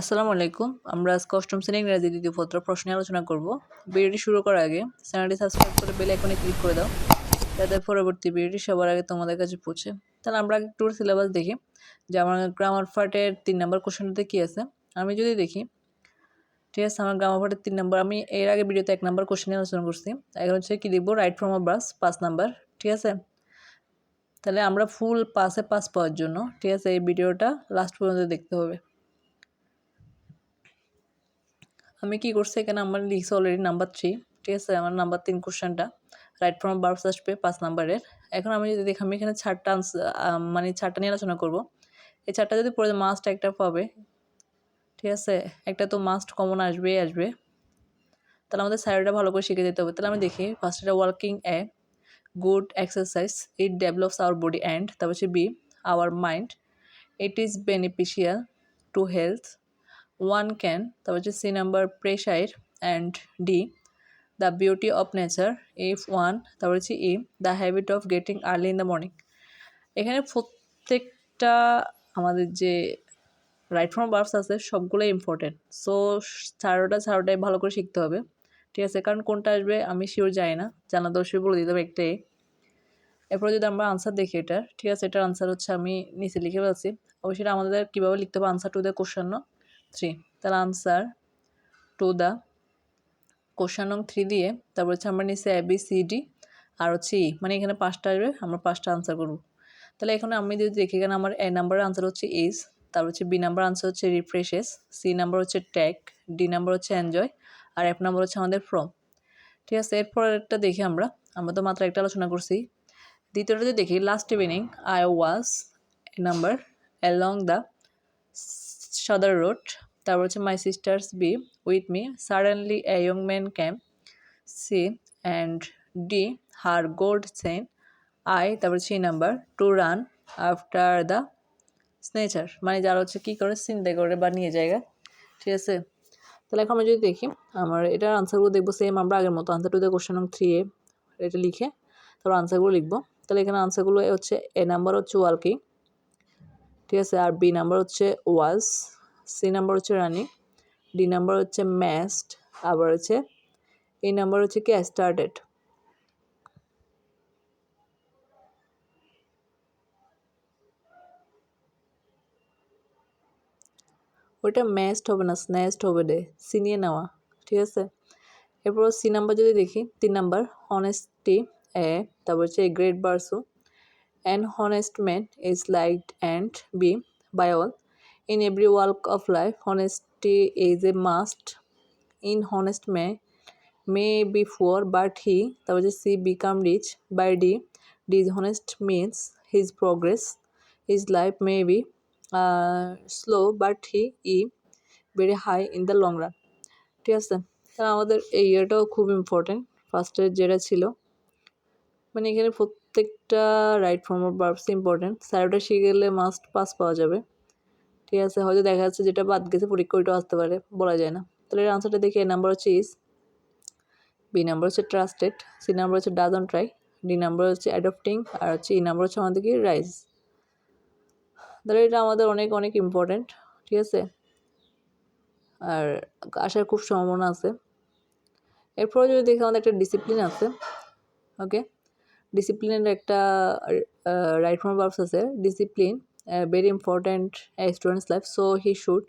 আসসালামু আলাইকুম। আমরা আজকে অষ্টম শ্রেণি ইংরাজি দ্বিতীয় পত্র প্রশ্নে আলোচনা করব। ভিডিওটি শুরু করার আগে চ্যানেলটি সাবস্ক্রাইব করে বেল আইকনে ক্লিক করে দাও, যাতে পরবর্তী ভিডিওটি সবার আগে তোমাদের কাছে পৌঁছে। তাহলে আমরা আগে টুর সিলেবাস দেখি, যে আমার গ্রামার ফার্টের তিন নম্বর কোশ্চেনটাতে কী আছে? আমি যদি দেখি, ঠিক আছে, আমার গ্রামার ফার্টের তিন নম্বর, আমি এর আগে ভিডিওতে এক নম্বর কোশ্চেন আলোচনা করছি। এখন হচ্ছে কী লিখব? রাইট ফ্রম আ বাস পাঁচ নাম্বার ঠিক আছে? তাহলে আমরা ফুল পাসে পাস পাওয়ার জন্য, ঠিক আছে, এই ভিডিওটা লাস্ট পর্যন্ত দেখতে হবে। আমি কি করছি? এখানে আমার লিখছি অলরেডি নাম্বার থ্রি ঠিক আছে? আমার নাম্বার তিন কোশ্চেনটা রাইট ফ্রম বার্বস আসবে পাঁচ নাম্বারের এখন আমি যদি দেখি, আমি এখানে চারটা মানে ছাড়টা নিয়ে আলোচনা করব। এই ছাড়টা যদি পড়ে মাস্ট একটা পাবে, ঠিক আছে? একটা তো মাস্ট কমন আসবেই, আসবে। তাহলে আমাদের স্যারটা ভালো করে শিখে যেতে হবে। তাহলে আমি দেখি ফার্স্ট এটা working a good exercise it develops our body and তারপর হচ্ছে B our mind it is beneficial to health one can তারপর হচ্ছে C number pressure and D the beauty of nature if one তারপর হচ্ছে E the habit of getting early in the morning এখানে প্রত্যেকটা আমাদের যে রাইট ফ্রম বার্বস আছে, সবগুলোই ইম্পর্টেন্ট সো চারোটা চারোটাই ভালো করে শিখতে হবে। ঠিক আছে, কারণ কোনটা আসবে আমি শিওর যাই না। জানা দর্শক বলে দিতে হবে একটাই এরপরে যদি আমরা আনসার দেখি এটার, ঠিক আছে, এটার আনসার হচ্ছে আমি নিচে লিখে ফেলছি। অবশ্যই আমাদের কীভাবে লিখতে হবে? Answer to the question three তাহলে আনসার টু দ্য কোশ্চেন নং থ্রি দিয়ে, তারপর হচ্ছে আমরা নিচে এ বি সি ডি আর হচ্ছে ই e। মানে এখানে পাঁচটা আসবে আমরা পাঁচটা আনসার করব। তাহলে এখানে আমি যদি দেখি এখানে আমার এ নাম্বারের আনসার হচ্ছে ইজ তারপর হচ্ছে বি নাম্বার আনসার হচ্ছে রিফ্রেশেস সি নাম্বার হচ্ছে ট্যাগ ডি নাম্বার হচ্ছে এনজয় আর এফ নাম্বার হচ্ছে আমাদের ফ্রম ঠিক আছে এরপরেরটা দেখি আমরা আমরা তো মাত্র একটা আলোচনা করছি। দ্বিতীয়টা যদি দেখি last evening I was a number along the Sadar road, তারপর হচ্ছে my sisters B with me. Suddenly a young man came C and D her gold chain. I, তারপর C number. To run after the snatcher. মানে যারা হচ্ছে কী করে চিন্তা করে বা নিয়ে জায়গা ঠিক আছে? তাহলে এখন আমি যদি দেখি, আমার এটার আনসারগুলো দেখব সেম আমরা আগের মতো। আনসার টু দ্য কোশ্চেন নং থ্রি এ এটা লিখে তারপর আনসারগুলো লিখব। তাহলে এখানে আনসারগুলো হচ্ছে এ নাম্বার হচ্ছে ওয়ালকি। ঠিক আছে, আর বি নাম্বার হচ্ছে ওয়াজ সি নাম্বার হচ্ছে রানি ডি নাম্বার হচ্ছে ম্যাস্ট আবার হচ্ছে এই নাম্বার হচ্ছে কি স্টার্টেড ওইটা ম্যাস্ট হবে না স্ন্যাস্ট হবে রে সিনিয়ে নেওয়া, ঠিক আছে? এরপর সি নাম্বার যদি দেখি, তিন নাম্বার হনেস্টি এ তারপর হচ্ছে গ্রেট বার্সু and honest man is liked and B by all In every walk of life, honesty is a must. In honest man may be poor, but he, তারপর যে C become rich by D. Dishonest means his progress. His life may be uh, slow, but he is very high in the long run. ঠিক আছে আমাদের এই ইয়েটাও খুব important ফার্স্টের যেটা ছিল মানে এখানে প্রত্যেকটা right form of verbs important স্যারটা শিখে গেলে মাস্ট পাস পাওয়া যাবে। ঠিক আছে, হয়তো দেখা যাচ্ছে যেটা বাদ গেছে পরীক্ষা ওইটাও আসতে পারে, বলা যায় না। তাহলে এর আনসারটা দেখি এ নাম্বার হচ্ছে ইস বি নাম্বার হচ্ছে ট্রাস্টেড সি নাম্বার হচ্ছে ডাজন ট্রাই ডি নাম্বার হচ্ছে অ্যাডপ্টিং আর হচ্ছে ই নাম্বার হচ্ছে আমাদের কি রাইস তাহলে এটা আমাদের অনেক অনেক ইম্পর্ট্যান্ট ঠিক আছে? আর আসার খুব সম্ভাবনা আছে। এরপরে যদি দেখি আমাদের একটা ডিসিপ্লিন আছে ওকে ডিসিপ্লিনের একটা রাইট ফর্ম বার্বস আছে। Discipline very very students life so he should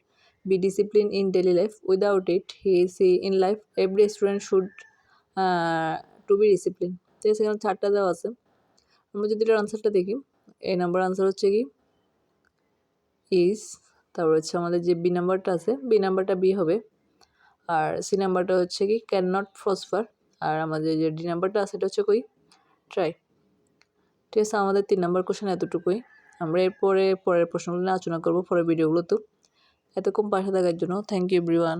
be discipline in disciplined life without it he it in life every student should to be discipline আছে এখানে চারটা দেওয়া আছে। আমরা যদি এটার আনসারটা দেখি এই নাম্বার আনসার হচ্ছে কি? ইজ তারপর হচ্ছে আমাদের যে বি নাম্বারটা আছে বি নাম্বারটা বি হবে। আর সি নাম্বারটা হচ্ছে কি? ক্যান নট প্রসফার আর আমাদের যে ডি নাম্বারটা আছে সেটা হচ্ছে কই? ট্রাই ঠিক আছে, আমাদের তিন নম্বর কোশ্চেন এতটুকুই। আমরা এরপরে পরের প্রশ্নগুলো নিয়ে আলোচনা করব, পরের ভিডিওগুলোতেও এতক্ষণ পাশে থাকার জন্য থ্যাংক ইউ এভরিওয়ান